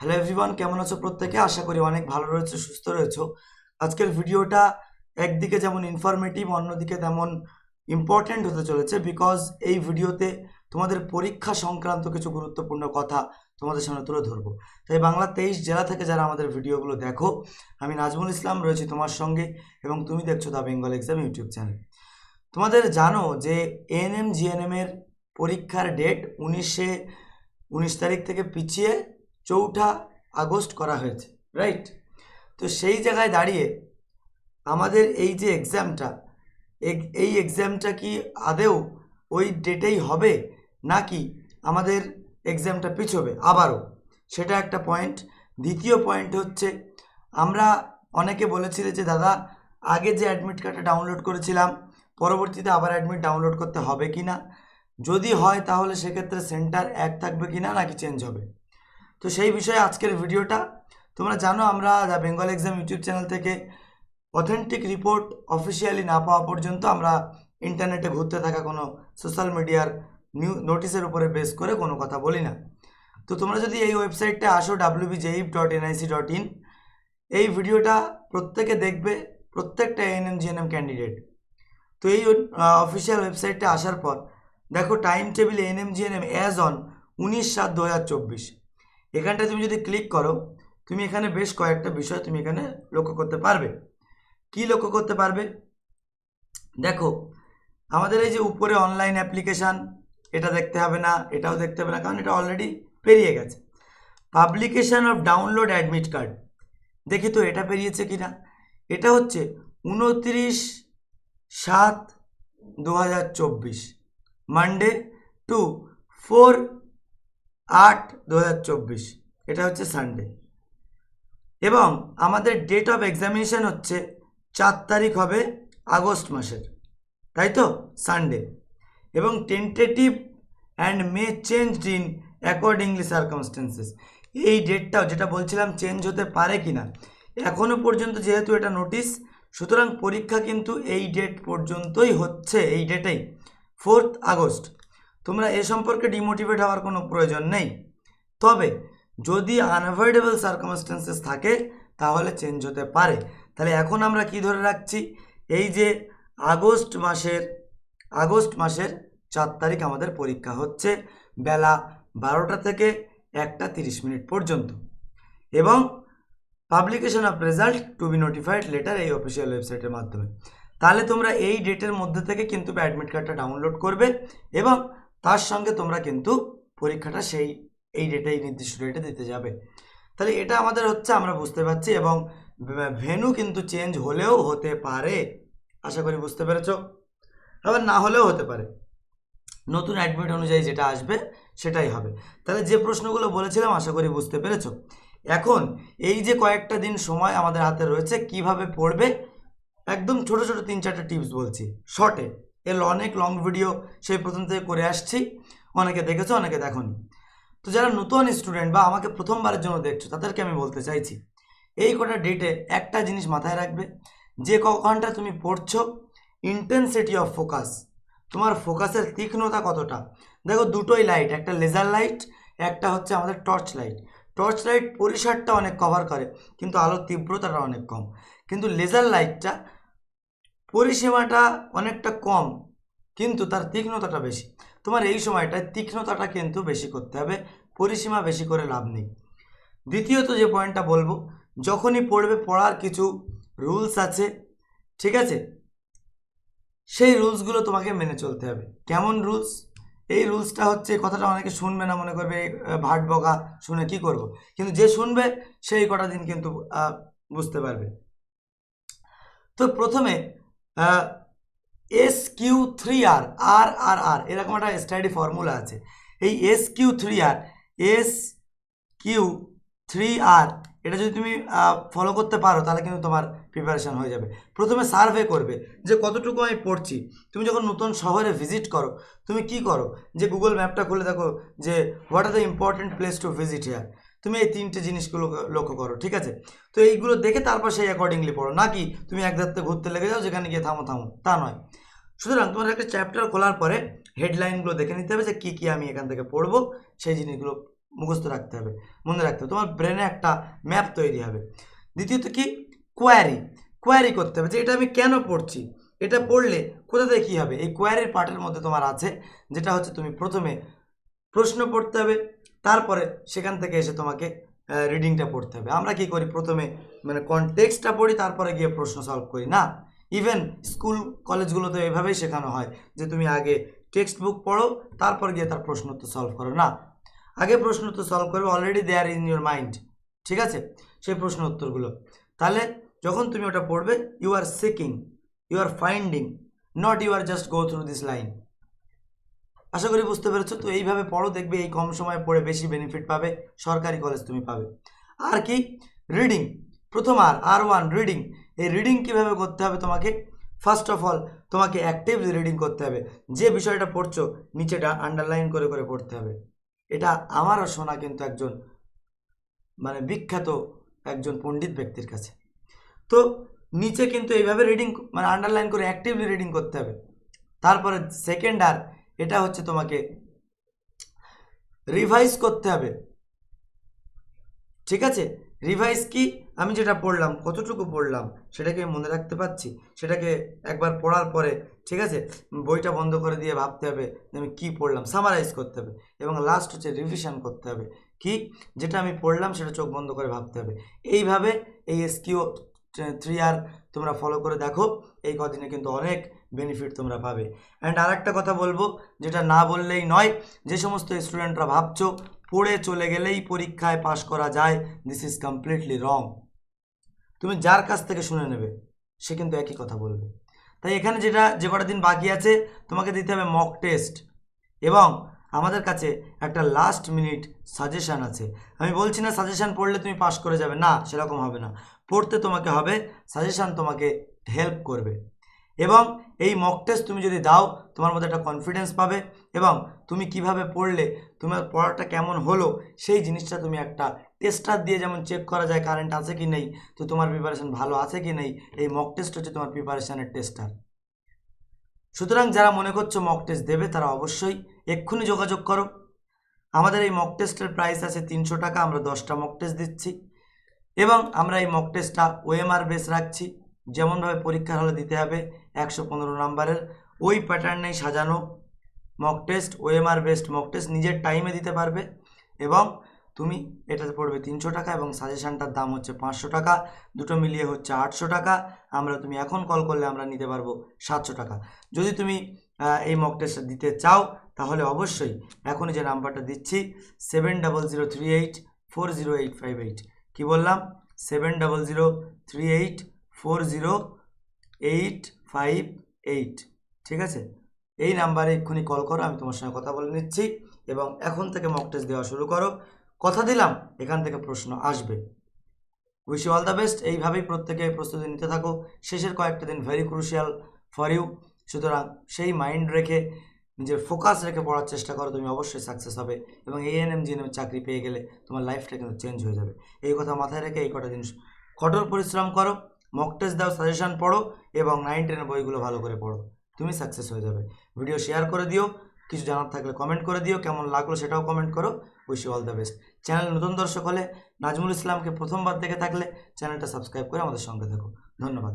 Hello everyone কেমন আছো প্রত্যেকে? আশা করি অনেক ভালো রয়েছে, সুস্থ রয়েছো। আজকের ভিডিওটা একদিকে যেমন ইনফরমেটিভ অন্যদিকে তেমন ইম্পর্ট্যান্ট হতে চলেছে বিকজ এই ভিডিওতে তোমাদের পরীক্ষা সংক্রান্ত কিছু গুরুত্বপূর্ণ কথা তোমাদের সামনে তুলে ধরবো। তাই বাংলা তেইশ জেলা থেকে যারা আমাদের ভিডিওগুলো দেখো, আমি নাজমুল ইসলাম রয়েছি তোমার সঙ্গে এবং তুমি দেখছ the Bengal exam YouTube channel. তোমাদের জানো যে এএনএম জিএনএম এর পরীক্ষার ডেট উনিশে, উনিশ তারিখ থেকে পিছিয়ে চৌঠা আগস্ট করা হয়েছে রাইট তো সেই জায়গায় দাঁড়িয়ে আমাদের এই যে এক্সামটা এই এক্সামটা কি আদেও ওই ডেটেই হবে নাকি আমাদের এক্সামটা পিছবে আবারও? সেটা একটা পয়েন্ট দ্বিতীয় পয়েন্ট হচ্ছে, আমরা অনেকে বলেছিলে যে, দাদা, আগে যে অ্যাডমিট কার্ডটা ডাউনলোড করেছিলাম, পরবর্তীতে আবার অ্যাডমিট ডাউনলোড করতে হবে কি না যদি হয় তাহলে সেক্ষেত্রে সেন্টার এক থাকবে কি না নাকি চেঞ্জ হবে? তো সেই বিষয়ে আজকের ভিডিওটা। তোমরা জানো আমরা the Bengal exam YouTube channel থেকে অথেন্টিক রিপোর্ট অফিসিয়ালি না পাওয়া পর্যন্ত আমরা ইন্টারনেটে ঘুরতে থাকা কোনো সোশ্যাল মিডিয়ার নিউ নোটিশের উপরে বেস করে কোনো কথা বলি না। তো তোমরা যদি এই ওয়েবসাইটটা আসো WB JEEB dot NIC dot in এই ভিডিওটা প্রত্যেকে দেখবে, প্রত্যেকটা এএনএম জিএনএম ক্যান্ডিডেট তো এই অফিসিয়াল ওয়েবসাইটটা আসার পর, দেখো time table ANM GNM as on উনিশ সাত দু হাজার চব্বিশ। এখানটায় তুমি যদি ক্লিক করো, তুমি এখানে বেশ কয়েকটা বিষয় তুমি এখানে লক্ষ্য করতে পারবে। কি লক্ষ্য করতে পারবে? দেখো, আমাদের এই যে উপরে অনলাইন অ্যাপ্লিকেশান এটা দেখতে হবে না, এটাও দেখতে হবে না, কারণ এটা অলরেডি পেরিয়ে গেছে। Publication of download admit card দেখি তো এটা পেরিয়েছে কি না এটা হচ্ছে উনত্রিশ সাত দু মানডে টু ফোর আট দু এটা হচ্ছে সানডে এবং আমাদের ডেট অফ এক্সামিনেশন হচ্ছে চার তারিখ হবে আগস্ট মাসের। তাই তো? সানডে এবং tentative and may change in accordingly circumstances এই ডেটটাও যেটা বলছিলাম চেঞ্জ হতে পারে কি না এখনও পর্যন্ত যেহেতু এটা নোটিশ সুতরাং পরীক্ষা কিন্তু এই ডেট পর্যন্তই হচ্ছে, এই ডেটেই ফোর্থ আগস্ট। তোমরা এ সম্পর্কে ডিমোটিভেট হওয়ার কোনো প্রয়োজন নেই। তবে যদি আনঅ্যাভয়েডেবল সার্কামস্টেন্সেস থাকে, তাহলে চেঞ্জ হতে পারে। তাহলে এখন আমরা কি ধরে রাখছি? এই যে আগস্ট মাসের আগস্ট মাসের চার তারিখ আমাদের পরীক্ষা হচ্ছে বেলা বারোটা থেকে একটা তিরিশ মিনিট পর্যন্ত। এবং publication of result to be notified letter এই অফিসিয়াল ওয়েবসাইটের মাধ্যমে। তাহলে তোমরা এই ডেটের মধ্যে থেকে কিন্তু অ্যাডমিট কার্ডটা ডাউনলোড করবে এবং তার সঙ্গে তোমরা কিন্তু পরীক্ষাটা সেই এই ডেটে এই নির্দিষ্ট ডেটে দিতে যাবে। তাহলে এটা আমাদের হচ্ছে আমরা বুঝতে পারছি এবং ভেনু কিন্তু চেঞ্জ হলেও হতে পারে। আশা করি বুঝতে পেরেছ? আবার না হলেও হতে পারে। নতুন অ্যাডমিট অনুযায়ী যেটা আসবে, সেটাই হবে। তাহলে যে প্রশ্নগুলো বলেছিলাম, আশা করি বুঝতে পেরেছ? এখন এই যে কয়েকটা দিন সময় আমাদের হাতে রয়েছে, কীভাবে পড়বে? একদম ছোট ছোট তিন চারটে টিপস বলছি। শর্টে এর অনেক লং ভিডিও সেই প্রথম থেকে করে আসছি। অনেকে দেখেছ, অনেকে দেখনি। তো যারা নতুন স্টুডেন্ট বা আমাকে প্রথমবারের জন্য দেখছ, তাদেরকে আমি বলতে চাইছি, এই কটা ডেটে একটা জিনিস মাথায় রাখবে, যে কখনটা তুমি পড়ছো ইন্টেন্সিটি অফ ফোকাস তোমার ফোকাসের তীক্ষ্ণতা কতটা? দেখো দুটোই লাইট একটা লেজার লাইট একটা হচ্ছে আমাদের টর্চ লাইট টর্চ লাইট পরিসরটা অনেক কভার করে, কিন্তু আলোর তীব্রতাটা অনেক কম। কিন্তু লেজার লাইটটা পরিসীমাটা অনেকটা কম, কিন্তু তার তীক্ষ্ণতাটা বেশি। তোমার এই সময়টায় তীক্ষ্ণতাটা কিন্তু বেশি করতে হবে পরিসীমা বেশি করে লাভ নেই। দ্বিতীয়ত যে পয়েন্টটা বলব, যখনই পড়বে পড়ার কিছু রুলস আছে, ঠিক আছে? সেই রুলসগুলো তোমাকে মেনে চলতে হবে। কেমন রুলস? এই রুলসটা হচ্ছে কথাটা অনেকে শুনবে না, মনে করবে ভাট বকা, শুনে কি করব। কিন্তু যে শুনবে, সেই কটা দিন কিন্তু বুঝতে পারবে। তো প্রথমে S Q three R R R R এরকম একটা স্টাডি ফর্মুলা আছে। এই S Q three R S Q three R এটা যদি তুমি ফলো করতে পারো, তাহলে কিন্তু তোমার প্রিপারেশান হয়ে যাবে। প্রথমে সার্ভে করবে যে কতটুকু আমি পড়ছি। তুমি যখন নতুন শহরে ভিজিট করো, তুমি কি করো? যে গুগল ম্যাপটা খুলে দেখো যে what are the important place to visit here তুমি এই তিনটে জিনিসগুলো লক্ষ্য করো, ঠিক আছে? তো এইগুলো দেখে তারপর সেই অ্যাকর্ডিংলি পড়ো। নাকি তুমি এক ধারতে ঘুরতে লেগে যাও, যেখানে গিয়ে থামো থামো, তা নয়। সুতরাং তোমার একটা চ্যাপ্টার খোলার পরে হেডলাইনগুলো দেখে নিতে হবে যে কী কী আমি এখান থেকে পড়ব, সেই জিনিসগুলো মুখস্থ রাখতে হবে, মনে রাখতে হবে। তোমার ব্রেনে একটা ম্যাপ তৈরি হবে। দ্বিতীয়ত কি? কোয়ারি কোয়ারি করতে হবে যে এটা আমি কেন পড়ছি? এটা পড়লে কোথা থেকে কী হবে? এই কোয়ারির পার্টের মধ্যে তোমার আছে, যেটা হচ্ছে তুমি প্রথমে প্রশ্ন পড়তে হবে তারপরে সেখান থেকে এসে তোমাকে রিডিংটা পড়তে হবে। আমরা কি করি? প্রথমে মানে কনটেক্সটটা পড়ি, তারপরে গিয়ে প্রশ্ন সলভ করি, না? ইভেন স্কুল কলেজগুলোতে এভাবেই শেখানো হয় যে তুমি আগে টেক্সট বুক পড়ো, তারপর গিয়ে তার প্রশ্ন উত্তর সলভ করো, না? আগে প্রশ্ন উত্তর সলভ করবে already there in your mind ঠিক আছে? সেই প্রশ্ন উত্তরগুলো তাহলে যখন তুমি ওটা পড়বে you are seeking you are finding not you are just go through this line আশা করি বুঝতে পেরেছ। তো এইভাবে পড়ো, দেখবে এই কম সময়ে পড়ে বেশি বেনিফিট পাবে, সরকারি কলেজ তুমি পাবে। আর কি? রিডিং প্রথম আর আর ওয়ান রিডিং এই রিডিং কীভাবে করতে হবে তোমাকে? ফার্স্ট অফ অল তোমাকে অ্যাক্টিভলি রিডিং করতে হবে। যে বিষয়টা পড়ছো, নিচেটা আন্ডারলাইন করে করে পড়তে হবে। এটা আমারও শোনা কিন্তু একজন মানে বিখ্যাত একজন পণ্ডিত ব্যক্তির কাছে। তো নিচে কিন্তু এইভাবে রিডিং মানে আন্ডারলাইন করে অ্যাক্টিভলি রিডিং করতে হবে। তারপরে সেকেন্ড আর এটা হচ্ছে তোমাকে রিভাইজ করতে হবে। ঠিক আছে? রিভাইজ কি? আমি যেটা পড়লাম, কতটুকু পড়লাম, সেটাকে মনে রাখতে পারছি? সেটাকে একবার পড়ার পরে, ঠিক আছে? বইটা বন্ধ করে দিয়ে ভাবতে হবে যে আমি কী পড়লাম সামারাইজ করতে হবে এবং লাস্ট হচ্ছে রিভিশন করতে হবে। কি? যেটা আমি পড়লাম, সেটা চোখ বন্ধ করে ভাবতে হবে। এইভাবে এই এসকিউ থ্রি আর তোমরা ফলো করে দেখো। এই কদিনে কিন্তু অনেক বেনিফিট তোমরা পাবে। অ্যান্ড আর একটা কথা বলব, যেটা না বললেই নয়, যে সমস্ত স্টুডেন্টরা ভাবছ, পড়ে চলে গেলেই পরীক্ষায় পাশ করা যায় দিস ইজ কমপ্লিটলি রং তুমি যার কাছ থেকে শুনে নেবে, সে কিন্তু একই কথা বলবে। তাই এখানে যেটা, যে কটা দিন বাকি আছে, তোমাকে দিতে হবে মক টেস্ট এবং আমাদের কাছে একটা লাস্ট মিনিট সাজেশান আছে। আমি বলছি না সাজেশান পড়লে তুমি পাস করে যাবে, না, সেরকম হবে না। পড়তে তোমাকে হবে সাজেশান তোমাকে হেল্প করবে। এবং এই মক টেস্ট তুমি যদি দাও, তোমার মধ্যে একটা কনফিডেন্স পাবে এবং তুমি কীভাবে পড়লে, তোমার পড়াটা কেমন হলো, সেই জিনিসটা তুমি একটা টেস্টার দিয়ে যেমন চেক করা যায় কারেন্ট আছে কি নেই, তো তোমার প্রিপারেশান ভালো আছে কি নেই, এই মক টেস্ট হচ্ছে তোমার প্রিপারেশানের টেস্টার সুতরাং যারা মনে করছ মক টেস্ট দেবে, তারা অবশ্যই এক্ষুনি যোগাযোগ করো। আমাদের এই মক টেস্টের প্রাইস আছে তিনশো টাকা, আমরা দশটা মক টেস্ট দিচ্ছি। এবং আমরা এই মক টেস্টটা ওএমআর বেস রাখছি। যেমনভাবে পরীক্ষার হলে দিতে হবে একশো পনেরো নাম্বারের। ওই প্যাটার্নেই সাজানো mock test OMR based mock test নিজের টাইমে দিতে পারবে এবং তুমি এটাতে পড়বে তিনশো টাকা এবং সাজেশানটার দাম হচ্ছে পাঁচশো টাকা। দুটো মিলিয়ে হচ্ছে আটশো টাকা। আমরা তুমি এখন কল করলে আমরা নিতে পারব সাতশো টাকা। যদি তুমি এই মক টেস্টটা দিতে চাও তাহলে অবশ্যই এখনই যে নাম্বারটা দিচ্ছি seven double zero three eight four zero eight five eight কী বললাম? Seven double zero three eight four zero eight five eight ঠিক আছে? এই নাম্বারে এক্ষুনি কল করো, আমি তোমার সঙ্গে কথা বলে নিচ্ছি এবং এখন থেকে মক টেস্ট দেওয়া শুরু করো। কথা দিলাম, এখান থেকে প্রশ্ন আসবে। Wish you all the best এইভাবেই প্রত্যেকে প্রস্তুতি নিতে থাকো। শেষের কয়েকটা দিন ভেরি ক্রুশিয়াল ফর ইউ সুতরাং সেই মাইন্ড রেখে, নিজের ফোকাস রেখে পড়ার চেষ্টা করো, তুমি অবশ্যই সাকসেস হবে এবং এএনএম জিএনএম চাকরি পেয়ে গেলে তোমার লাইফটা কিন্তু চেঞ্জ হয়ে যাবে। এই কথা মাথায় রেখে এই কটা দিন কঠোর পরিশ্রম করো। মক টেস্ট দাও সাজেশান পড়ো এবং নাইন টেনের বইগুলো ভালো করে পড়ো। তুমি সাকসেস হয়ে যাবে। ভিডিও শেয়ার করে দিও, কিছু জানার থাকলে কমেন্ট করে দিও, কেমন লাগল সেটাও কমেন্ট করো। Wish you all the best channel নতুন দর্শক হলে নাজমুল ইসলামকে প্রথমবার দেখে থাকলে চ্যানেলটা সাবস্ক্রাইব করে আমাদের সঙ্গে থাকো। ধন্যবাদ।